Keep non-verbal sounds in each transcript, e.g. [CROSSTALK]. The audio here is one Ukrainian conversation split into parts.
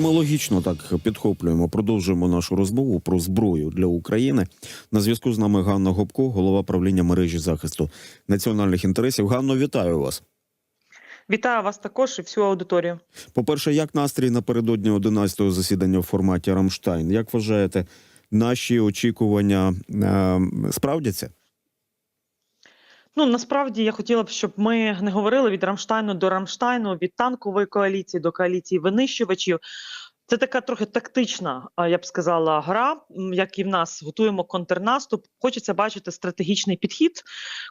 Ми логічно так підхоплюємо, продовжуємо нашу розмову про зброю для України. На зв'язку з нами Ганна Гопко, голова правління мережі захисту національних інтересів. Ганно, вітаю вас. Вітаю вас також і всю аудиторію. По-перше, як настрій напередодні 11-го засідання в форматі Рамштайн? Як вважаєте, наші очікування е, справдяться? Ну насправді я хотіла б, щоб ми не говорили від Рамштайну до Рамштайну, від танкової коаліції до коаліції винищувачів. Це така трохи тактична, я б сказала, гра, як і в нас готуємо контрнаступ. Хочеться бачити стратегічний підхід,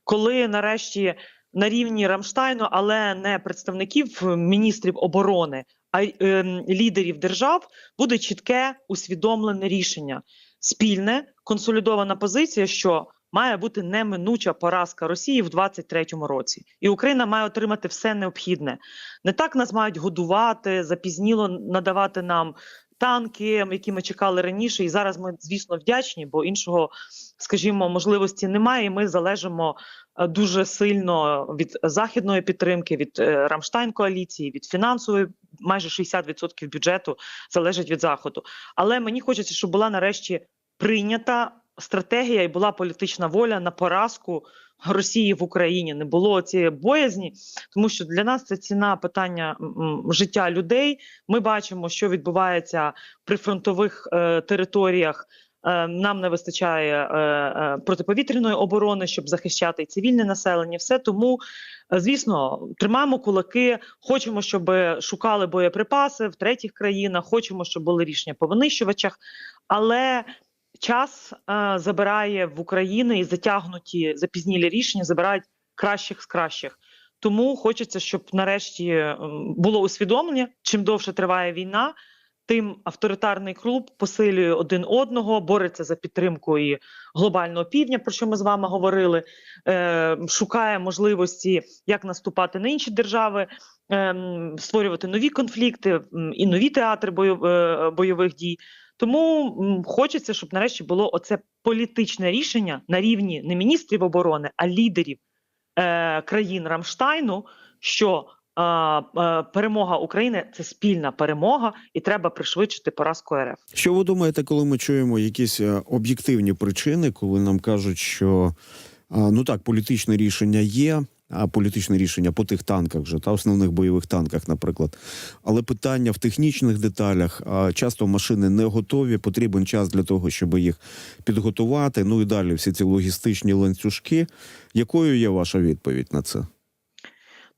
коли нарешті на рівні Рамштайну, але не представників е, міністрів оборони, а ем, лідерів держав буде чітке усвідомлене рішення, спільне консолідована позиція, що має бути неминуча поразка Росії в 23-му році, і Україна має отримати все необхідне. Не так нас мають годувати, запізніло надавати нам танки, які ми чекали раніше. І зараз ми, звісно, вдячні, бо іншого, скажімо, можливості немає. і Ми залежимо е, дуже сильно від західної підтримки, від е, Рамштайн коаліції, від фінансової. Майже 60% бюджету залежить від заходу. Але мені хочеться, щоб була нарешті прийнята стратегія і була політична воля на поразку Росії в Україні. Не було цієї боязні, тому що для нас це ціна питання життя людей. Ми бачимо, що відбувається при фронтових е, територіях. Е, Нам не вистачає е, е, протиповітряної оборони, щоб захищати цивільне населення. Все тому, звісно, тримаємо кулаки. Хочемо, щоб шукали боєприпаси в третіх країнах. Хочемо, щоб були рішення по винищувачах, але час е, забирає в Україні і затягнуті запізнілі рішення забирають кращих з кращих. Тому хочеться, щоб нарешті ем, було усвідомлення. Чим довше триває війна, тим авторитарний клуб посилює один одного, бореться за підтримку і глобального півдня, про що ми з вами говорили. Е, шукає можливості, як наступати на інші держави, е, створювати нові конфлікти і нові театри е, бойових дій. Тому хочеться, щоб нарешті було оце політичне рішення на рівні не міністрів оборони, а лідерів е, країн Рамштайну, що перемога України це спільна перемога, і треба пришвидшити поразку РФ. Що ви думаєте, коли ми чуємо якісь е, об'єктивні причини, коли нам кажуть, що ну так, політичне рішення є, а політичне рішення по тих танках вже та основних бойових танках, наприклад. Але питання в технічних деталях. Часто машини не готові, потрібен час для того, щоб їх підготувати. Ну і далі всі ці логістичні ланцюжки. Якою є ваша відповідь на це?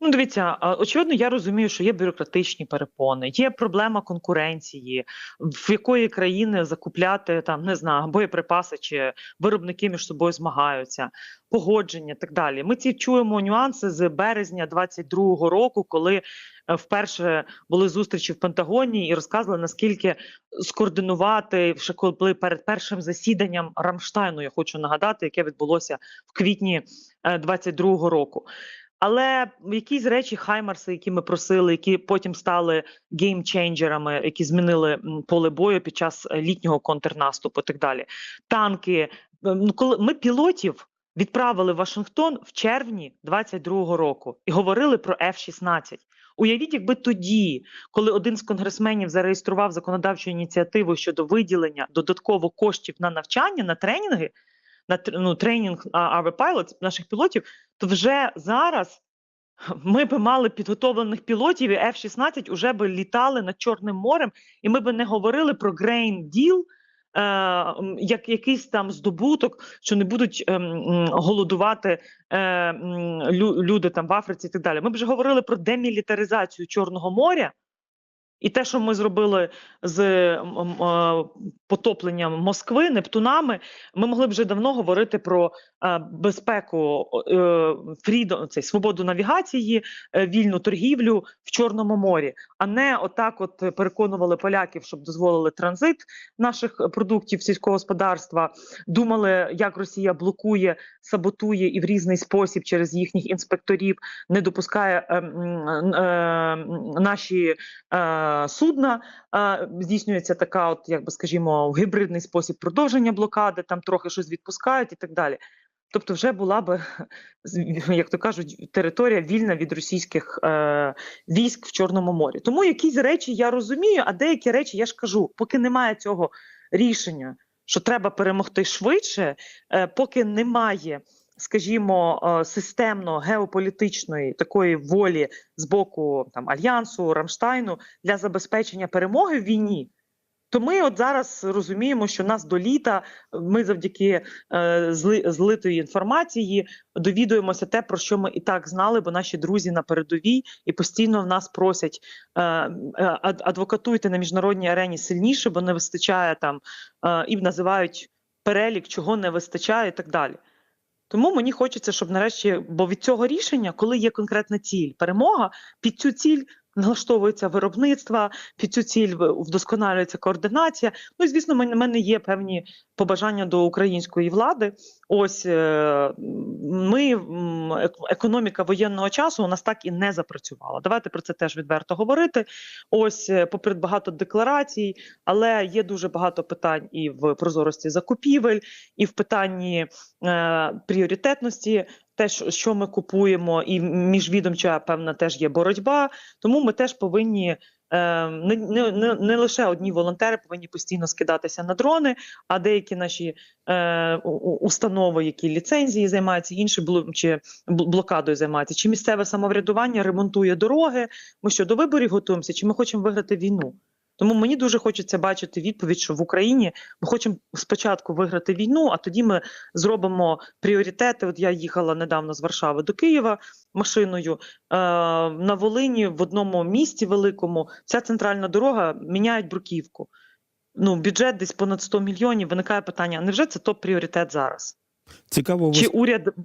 Ну, дивіться, очевидно, я розумію, що є бюрократичні перепони, є проблема конкуренції, в якої країни закупляти там не знаю боєприпаси чи виробники між собою змагаються, погодження так далі. Ми ці чуємо нюанси з березня 22-го року, коли е, вперше були зустрічі в Пентагоні і розказували наскільки скоординувати ще коли перед першим засіданням Рамштайну. Я хочу нагадати, яке відбулося в квітні е, 22-го року. Але якісь речі Хаймарси, які ми просили, які потім стали геймченджерами, які змінили поле бою під час е, літнього контрнаступу, і так далі. Танки. Е, Ну, коли ми пілотів відправили в Вашингтон в червні 22-го року і говорили про F-16. Уявіть, якби тоді, коли один з конгресменів зареєстрував законодавчу ініціативу щодо виділення додатково коштів на навчання, на тренінги, на ну, тренінг our pilots, наших пілотів, то вже зараз ми би мали підготовлених пілотів, і F-16 вже би літали над Чорним морем, і ми би не говорили про Grain Deal, е, як якийсь там здобуток, що не будуть ем, голодувати е, м, лю- люди там в Африці і так далі. Ми б вже говорили про демілітаризацію Чорного моря. І те, що ми зробили з е, потопленням Москви, Нептунами, ми могли б вже давно говорити про е, безпеку, е, фрідом, цей, свободу навігації, вільну торгівлю в Чорному морі, а не отак, от переконували поляків, щоб дозволили транзит наших продуктів сільського господарства. Думали, як Росія блокує, саботує і в різний спосіб через їхніх інспекторів не допускає е, е, наші е, судна. Е, здійснюється така, от як би скажімо, в гібридний спосіб продовження блокади, там трохи щось відпускають і так далі. тобто вже була би, як то кажуть, територія вільна від російських е, військ в Чорному морі. Тому якісь речі я розумію, а деякі речі я ж кажу, поки немає цього рішення, що треба перемогти швидше, е, поки немає. Скажімо, е, системно геополітичної такої волі з боку там альянсу Рамштайну для забезпечення перемоги в війні, то ми от зараз розуміємо, що нас до літа ми завдяки е, зли, злитої інформації довідуємося те, про що ми і так знали, бо наші друзі на передовій і постійно в нас просять е, е, адвокатуйте на міжнародній арені сильніше, бо не вистачає там е, і називають перелік, чого не вистачає, і так далі. Тому мені хочеться, щоб нарешті, бо від цього рішення, коли є конкретна ціль, перемога, під цю ціль налаштовується виробництво, під цю ціль вдосконалюється координація. Ну і звісно, в мене, є певні побажання до української влади. Ось е, ми економіка воєнного часу у нас так і не запрацювала. Давайте про це теж відверто говорити. Ось, е, попри багато декларацій, але є дуже багато питань і в прозорості закупівель, і в питанні е, пріоритетності. Те, що ми купуємо, і міжвідомча певна теж є боротьба. Тому ми теж повинні е, не, не, не, лише одні волонтери повинні постійно скидатися на дрони, а деякі наші е, установи, які ліцензії займаються, інші бло- чи бл- блокадою займаються, чи місцеве самоврядування ремонтує дороги. Ми що до виборів готуємося, чи ми хочемо виграти війну? Тому мені дуже хочеться бачити відповідь, що в Україні ми хочемо спочатку виграти війну, а тоді ми зробимо пріоритети. От я їхала недавно з Варшави до Києва машиною. Е, на Волині в одному місті великому ця центральна дорога міняють бруківку. Ну, бюджет десь понад 100 мільйонів. Виникає питання: а невже це топ пріоритет зараз? Цікаво, Чи уряд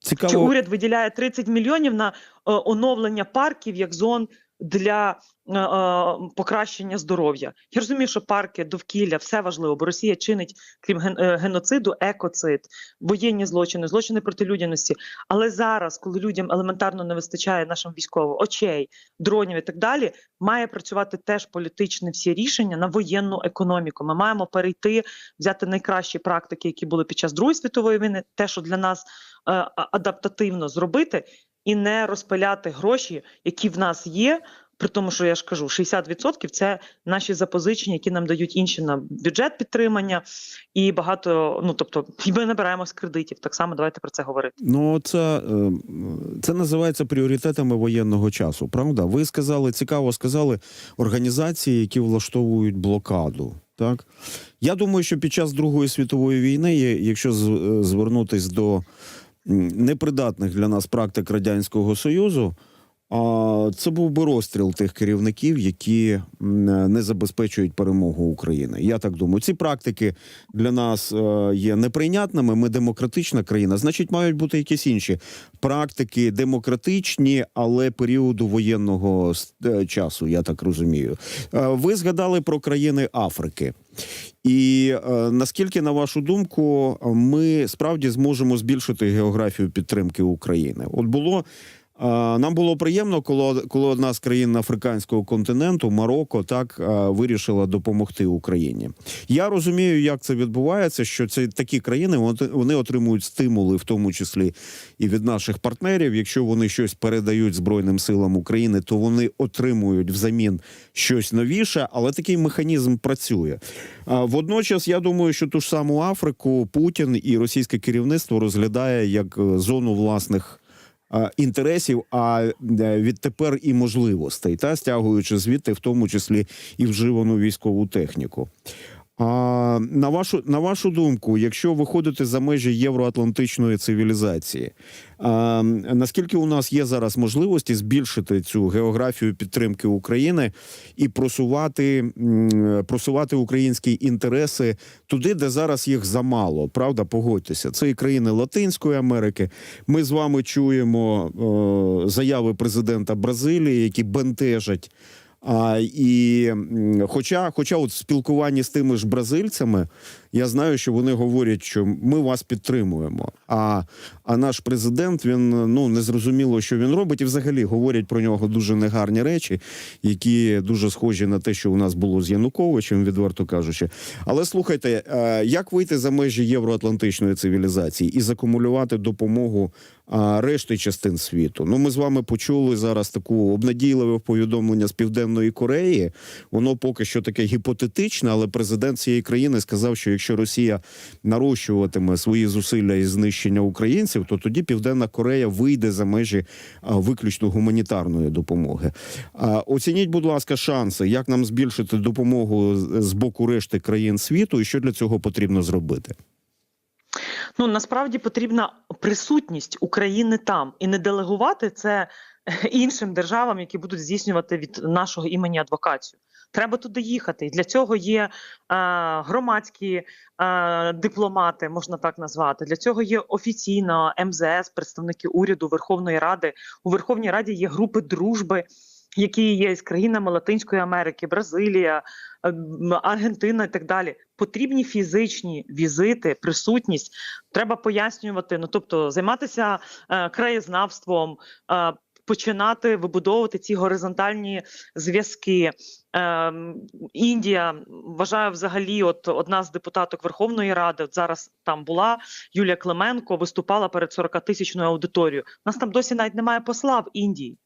цікаво. чи уряд виділяє 30 мільйонів на е, оновлення парків як зон для е, е, покращення здоров'я? Я розумію, що парки, довкілля, все важливо, бо Росія чинить, крім ген, е, геноциду, екоцид, воєнні злочини, злочини проти людяності. Але зараз, коли людям елементарно не вистачає нашим військовим очей, дронів і так далі, має працювати теж політичне всі рішення на воєнну економіку. Ми маємо перейти, взяти найкращі практики, які були під час Другої світової війни, те, що для нас е, адаптативно зробити, і не розпиляти гроші, які в нас є. При тому, що я ж кажу, 60% – це наші запозичення, які нам дають інші на бюджет підтримання, і багато. Ну тобто, ми набираємо з кредитів. Так само давайте про це говорити. Ну, це, е, це називається пріоритетами воєнного часу. Правда? Ви сказали, цікаво сказали організації, які влаштовують блокаду. Так я думаю, що під час Другої світової війни, якщо е, звернутись до непридатних для нас практик радянського союзу. А це був би розстріл тих керівників, які не забезпечують перемогу України. Я так думаю, ці практики для нас е, є неприйнятними. Ми демократична країна. Значить, мають бути якісь інші практики, демократичні, але періоду воєнного е, часу. Я так розумію. Е, Ви згадали про країни Африки. І е, наскільки, на вашу думку, ми справді зможемо збільшити географію підтримки України? От було нам було приємно, коли, коли одна з країн африканського континенту, Марокко, так вирішила допомогти Україні. Я розумію, як це відбувається. Що це такі країни вони отримують стимули, в тому числі і від наших партнерів. Якщо вони щось передають Збройним силам України, то вони отримують взамін щось новіше, але такий механізм працює. Водночас, я думаю, що ту ж саму Африку Путін і російське керівництво розглядає як е, зону власних. А, Інтересів, а е, відтепер і можливостей, та стягуючи звідти, в тому числі і вживану військову техніку. А на вашу на вашу думку, якщо виходити за межі євроатлантичної цивілізації, а, наскільки у нас є зараз можливості збільшити цю географію підтримки України і просувати, просувати українські інтереси туди, де зараз їх замало? Правда, погодьтеся, це і країни Латинської Америки. Ми з вами чуємо е, заяви президента Бразилії, які бентежать. А, і хоча, хоча от в спілкуванні з тими ж бразильцями я знаю, що вони говорять, що ми вас підтримуємо. А, а наш президент він ну не зрозуміло, що він робить, і взагалі говорять про нього дуже негарні речі, які дуже схожі на те, що у нас було з Януковичем, відверто кажучи. Але слухайте, е, як вийти за межі євроатлантичної цивілізації і закумулювати допомогу решти частин світу? Ну, ми з вами почули зараз таку обнадійливе повідомлення з південної Кореї. Воно поки що таке гіпотетичне, але президент цієї країни сказав, що якщо Росія нарощуватиме свої зусилля із знищення українців, то тоді Південна Корея вийде за межі виключно гуманітарної допомоги. Оцініть, будь ласка, шанси, як нам збільшити допомогу з боку решти країн світу, і що для цього потрібно зробити. Ну насправді потрібна присутність України там і не делегувати це іншим державам, які будуть здійснювати від нашого імені адвокацію. Треба туди їхати. І для цього є е, громадські е, дипломати, можна так назвати. Для цього є офіційно МЗС, представники уряду Верховної Ради. У Верховній Раді є групи дружби, які є з країнами Латинської Америки, Бразилія, е, Аргентина і так далі. Потрібні фізичні візити, присутність. Треба пояснювати. Ну тобто, займатися е, краєзнавством. Е, Починати вибудовувати ці горизонтальні зв'язки. Ем, Індія вважаю, взагалі, от одна з депутаток Верховної Ради, от зараз там була Юлія Клименко, виступала перед 40-тисячною аудиторією. У нас там досі навіть немає посла в Індії.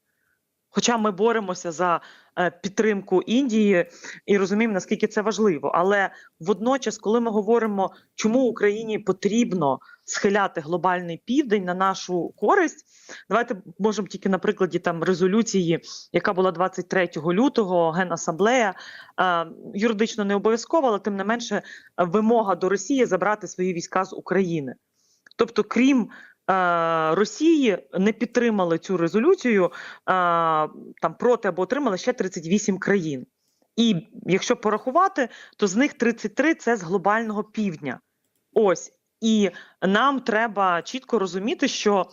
Хоча ми боремося за е, підтримку Індії і розуміємо, наскільки це важливо. Але водночас, коли ми говоримо, чому Україні потрібно схиляти глобальний південь на нашу користь, давайте можемо тільки на прикладі там резолюції, яка була 23 лютого, Генасамблея, е, юридично не обов'язково, але тим не менше вимога до Росії забрати свої війська з України. Тобто, крім Росії, не підтримали цю резолюцію е, там проти або отримали ще 38 країн. І якщо порахувати, то з них 33 – це з глобального півдня. Ось і нам треба чітко розуміти, що е,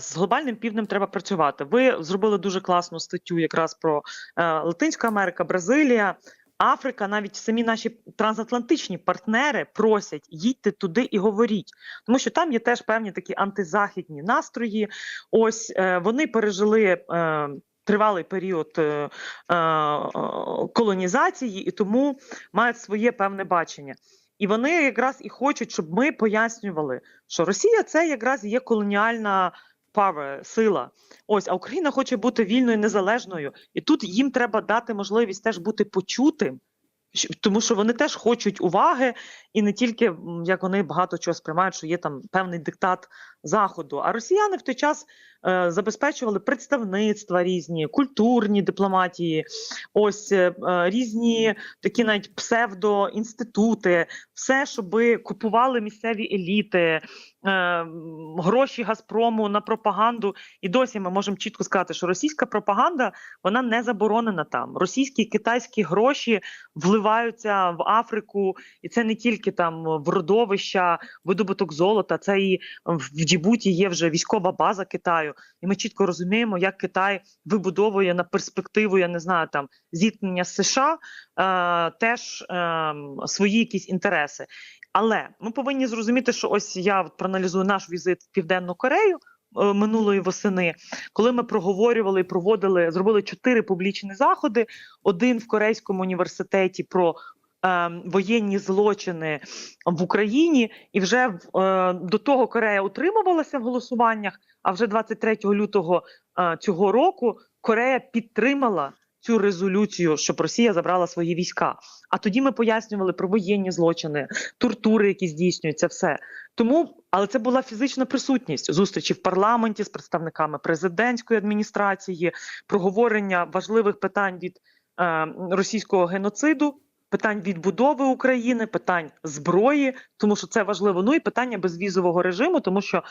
з глобальним півднем треба працювати. Ви зробили дуже класну статтю якраз про е, Латинську Америка, Бразилія. Африка, навіть самі наші трансатлантичні партнери просять їдьте туди і говоріть, тому що там є теж певні такі антизахідні настрої. Ось е, вони пережили е, тривалий період е, е, колонізації і тому мають своє певне бачення. І вони якраз і хочуть, щоб ми пояснювали, що Росія це якраз є колоніальна power, сила. Ось, а Україна хоче бути вільною, незалежною, і тут їм треба дати можливість теж бути почутим, тому що вони теж хочуть уваги, і не тільки як вони багато чого сприймають, що є там певний диктат заходу. А росіяни в той час е, забезпечували представництва різні, культурні дипломатії, ось е, е, різні такі навіть псевдоінститути, все, щоб купували місцеві еліти, гроші Газпрому на пропаганду. І досі ми можемо чітко сказати, що російська пропаганда вона не заборонена там. Російські китайські гроші вливаються в Африку, і це не тільки там в родовища, видобуток золота, це і в Дjibouti є вже військова база Китаю. І ми чітко розуміємо, як Китай вибудовує на перспективу, я не знаю, там зіткнення США е, теж е, свої якісь інтереси. Але ми повинні зрозуміти, що ось я проаналізую наш візит в Південну Корею. е, Минулої восени, коли ми проговорювали і проводили, зробили чотири публічні заходи: один в Корейському університеті про е, воєнні злочини в Україні, і вже е, до того Корея утримувалася в голосуваннях. А вже 23 лютого е, цього року Корея підтримала цю резолюцію, щоб Росія забрала свої війська. А тоді ми пояснювали про воєнні злочини, тортури, які здійснюються, все. Тому, але це була фізична присутність зустрічі в парламенті з представниками президентської адміністрації, проговорення важливих питань від е, російського геноциду. Питань відбудови України, питань зброї, тому що це важливо. Ну і питання безвізового режиму, тому що е,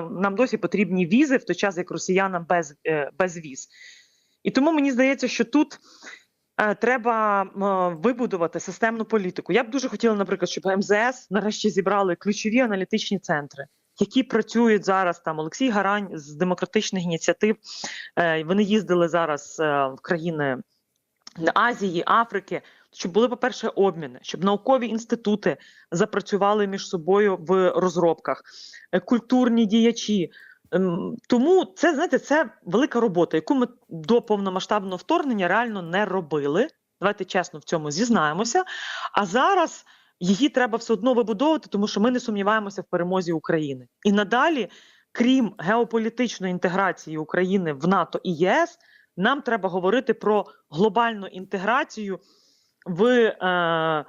нам досі потрібні візи в той час, як росіянам без, е, без віз. І тому мені здається, що тут е, треба е, вибудувати системну політику. Я б дуже хотіла, наприклад, щоб МЗС нарешті зібрали ключові аналітичні центри. Які працюють зараз там Олексій Гарань з демократичних ініціатив. Е, вони їздили зараз е, в країни Азії, Африки, щоб були, по-перше, обміни, щоб наукові інститути запрацювали між собою в розробках, е, культурні діячі. Ем, Тому це знаєте, це велика робота, яку ми до повномасштабного вторгнення реально не робили. Давайте чесно в цьому зізнаємося. А зараз її треба все одно вибудовувати, тому що ми не сумніваємося в перемозі України. І надалі, крім геополітичної інтеграції України в НАТО і ЄС, нам треба говорити про глобальну інтеграцію в е,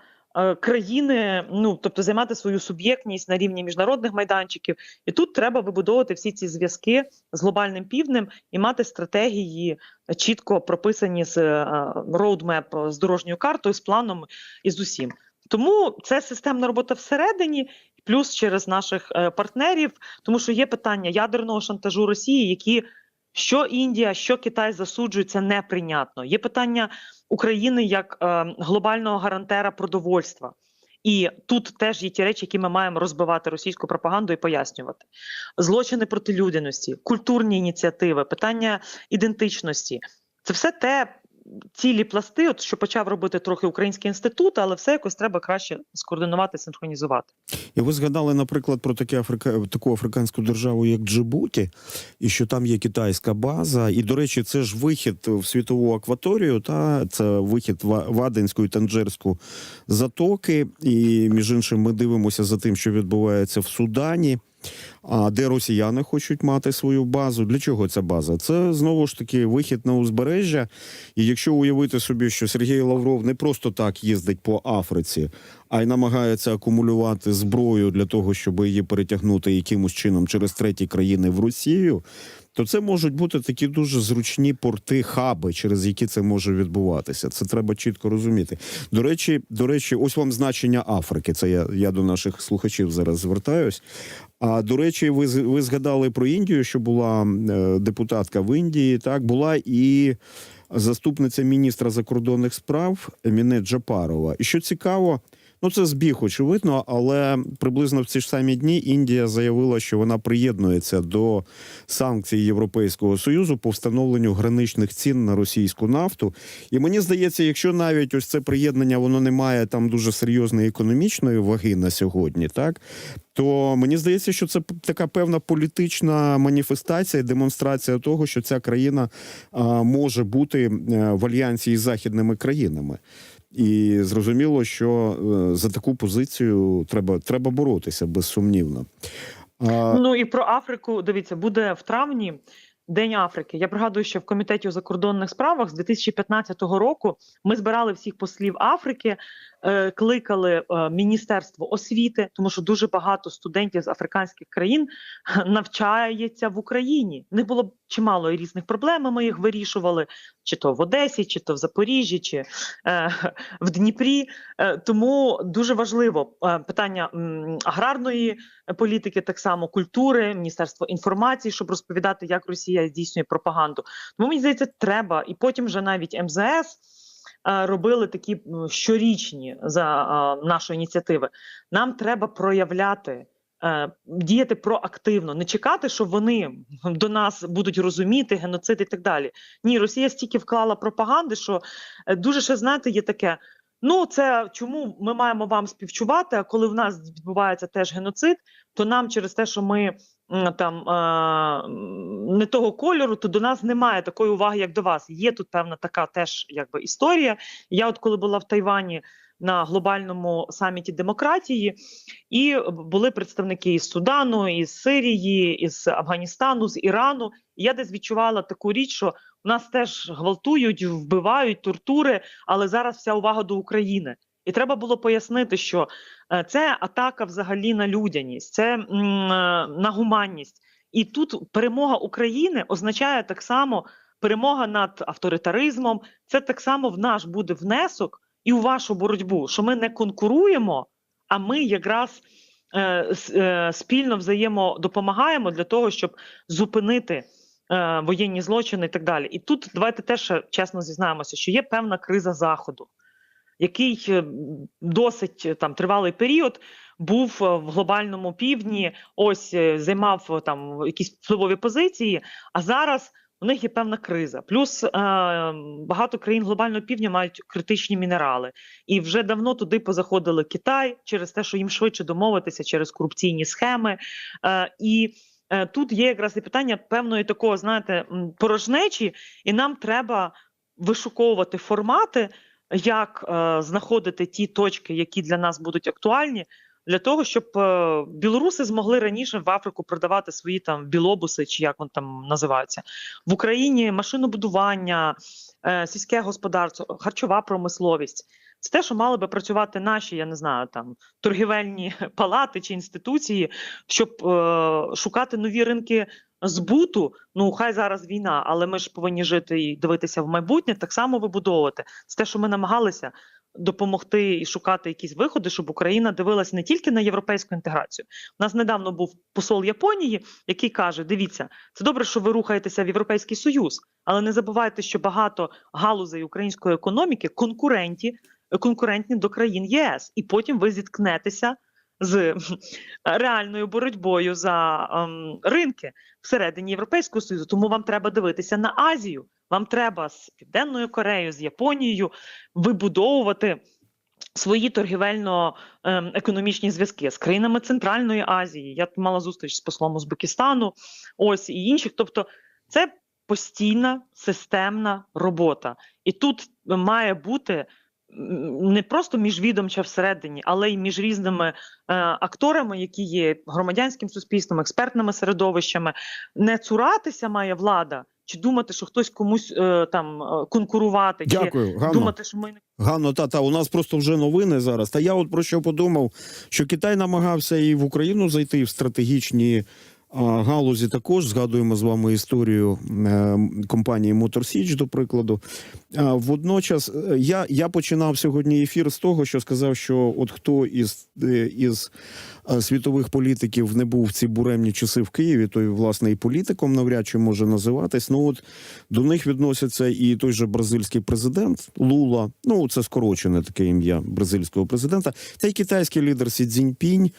країни, ну тобто займати свою суб'єктність на рівні міжнародних майданчиків. І тут треба вибудовувати всі ці зв'язки з глобальним півднем і мати стратегії чітко прописані з роудмеп, з дорожньою картою, з планом і з усім. Тому це системна робота всередині, плюс через наших е, партнерів, тому що є питання ядерного шантажу Росії, які що Індія, що Китай засуджують, неприйнятно. Є питання України як е, глобального гарантера продовольства. І тут теж є ті речі, які ми маємо розбивати російську пропаганду і пояснювати. Злочини проти людяності, культурні ініціативи, питання ідентичності це все те цілі пласти, от що почав робити трохи український інститут, але все якось треба краще скоординувати, синхронізувати. І ви згадали, наприклад, про таке Африка, таку африканську державу, як Джибуті, і що там є китайська база. І, до речі, це ж вихід в світову акваторію, та це вихід в Аденську і Танджерську затоки. І між іншим, ми дивимося за тим, що відбувається в Судані. А де росіяни хочуть мати свою базу? Для чого ця база? Це знову ж таки вихід на узбережжя. І якщо уявити собі, що Сергій Лавров не просто так їздить по Африці, а й намагається акумулювати зброю для того, щоб її перетягнути якимось чином через треті країни в Росію, то це можуть бути такі дуже зручні порти, хаби, через які це може відбуватися. Це треба чітко розуміти. До речі, до речі, ось вам значення Африки. Це я, я до наших слухачів зараз звертаюсь. А до речі, ви ви згадали про Індію, що була е, депутатка в Індії. Так була і заступниця міністра закордонних справ Еміне Джапарова. І що цікаво, ну це збіг, очевидно, але приблизно в ці ж самі дні Індія заявила, що вона приєднується до санкцій Європейського союзу по встановленню граничних цін на російську нафту. І мені здається, якщо навіть ось це приєднання воно не має там дуже серйозної економічної ваги на сьогодні, так то мені здається, що це така певна політична маніфестація, демонстрація того, що ця країна а, може бути е, в альянсі із західними країнами. І зрозуміло, що е, за таку позицію треба, треба боротися безсумнівно. А, Ну і про Африку дивіться, буде в травні День Африки. Я пригадую, що в комітеті у закордонних справах з 2015 року ми збирали всіх послів Африки, кликали е, Міністерство освіти, тому що дуже багато студентів з африканських країн [LAUGHS] навчається в Україні. Них було чимало різних проблем. Ми їх вирішували, чи то в Одесі, чи то в Запоріжжі, чи е, [LAUGHS] в Дніпрі. Е, тому дуже важливо е, питання аграрної політики, так само культури, міністерство інформації, щоб розповідати, як Росія здійснює пропаганду. Тому мені здається, треба, і потім вже навіть МЗС. Е, Робили такі щорічні за е, нашої ініціативи. Нам треба проявляти, е, діяти проактивно, не чекати, що вони до нас будуть розуміти геноцид і так далі. Ні, Росія стільки вклала пропаганди, що дуже ще знаєте, є таке. Ну, це чому ми маємо вам співчувати? А коли в нас відбувається теж геноцид, то нам через те, що ми там не того кольору, то до нас немає такої уваги, як до вас. Є тут певна така теж якби історія. Я, от коли була в Тайвані на глобальному саміті демократії, і були представники із Судану, із Сирії, із Афганістану, з Ірану. І я десь відчувала таку річ, що у нас теж гвалтують, вбивають, тортури, але зараз вся увага до України. І треба було пояснити, що е, це атака взагалі на людяність, це е, на гуманність. І тут перемога України означає так само перемога над авторитаризмом. Це так само в наш буде внесок і у вашу боротьбу, що ми не конкуруємо, а ми якраз е, спільно взаємодопомагаємо для того, щоб зупинити воєнні злочини і так далі. І тут давайте теж чесно зізнаємося, що є певна криза заходу, який е, досить е, там тривалий період був е, в глобальному півдні, ось займав там якісь впливові позиції. А зараз у них є певна криза. Плюс е, багато країн глобального півдня мають критичні мінерали, і вже давно туди позаходили Китай через те, що їм швидше домовитися через корупційні схеми. Е, і е, тут є якраз і питання певної такого, знаєте, порожнечі, і нам треба вишуковувати формати, як е, знаходити ті точки, які для нас будуть актуальні. Для того щоб е, білоруси змогли раніше в Африку продавати свої там білобуси, чи як вони там називаються в Україні машинобудування, е, сільське господарство, харчова промисловість. Це те, що мали би працювати наші, я не знаю, там торгівельні [LAUGHS] палати чи інституції, щоб е, шукати нові ринки збуту. Ну хай зараз війна, але ми ж повинні жити і дивитися в майбутнє, так само вибудовувати. Це те, що ми намагалися допомогти і шукати якісь виходи, щоб Україна дивилася не тільки на європейську інтеграцію. У нас недавно був посол Японії, який каже: Дивіться, це добре, що ви рухаєтеся в Європейський Союз, але не забувайте, що багато галузей української економіки конкуренті, конкурентні до країн ЄС, і потім ви зіткнетеся з реальною боротьбою за ем, ринки всередині Європейського Союзу. Тому вам треба дивитися на Азію. Вам треба з Південною Кореєю, з Японією вибудовувати свої торгівельно-економічні зв'язки з країнами Центральної Азії. Я мала зустріч з послом Узбекистану, ось і інших. Тобто, це постійна системна робота, і тут має бути. Не просто міжвідомча всередині, але й між різними е, акторами, які є громадянським суспільством, експертними середовищами. Не цуратися має влада, чи думати, що хтось комусь е, там е, конкурувати, Дякую, чи Ганно. думати, що ми не Ганно, та, та, у нас просто вже новини зараз. Та я от про що подумав, що Китай намагався і в Україну зайти в стратегічні галузі. Також згадуємо з вами історію е, компанії Motor Siege, до прикладу. Водночас е, я, я починав сьогодні ефір з того, що сказав, що от хто із, е, із світових політиків не був в ці буремні часи в Києві, той власне і політиком навряд чи може називатись. Ну от до них відносяться і той же бразильський президент Лула. Ну це скорочене таке ім'я бразильського президента, та й китайський лідер Сі Цзіньпінь.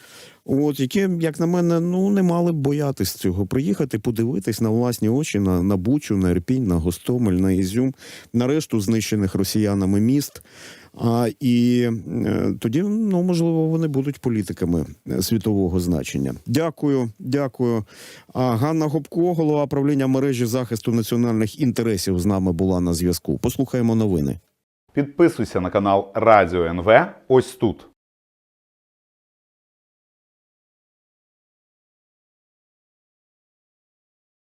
От які, як на мене, ну не мали б боятись цього. Приїхати, подивитись на власні очі на, на Бучу, на Ірпінь, на Гостомель, на Ізюм, на решту знищених росіянами міст. А, і е, тоді, ну можливо, вони будуть політиками е, світового значення. Дякую, дякую. А, Ганна Гопко, голова правління мережі захисту національних інтересів, з нами була на зв'язку. Послухаємо новини. Підписуйся на канал Радіо НВ ось тут.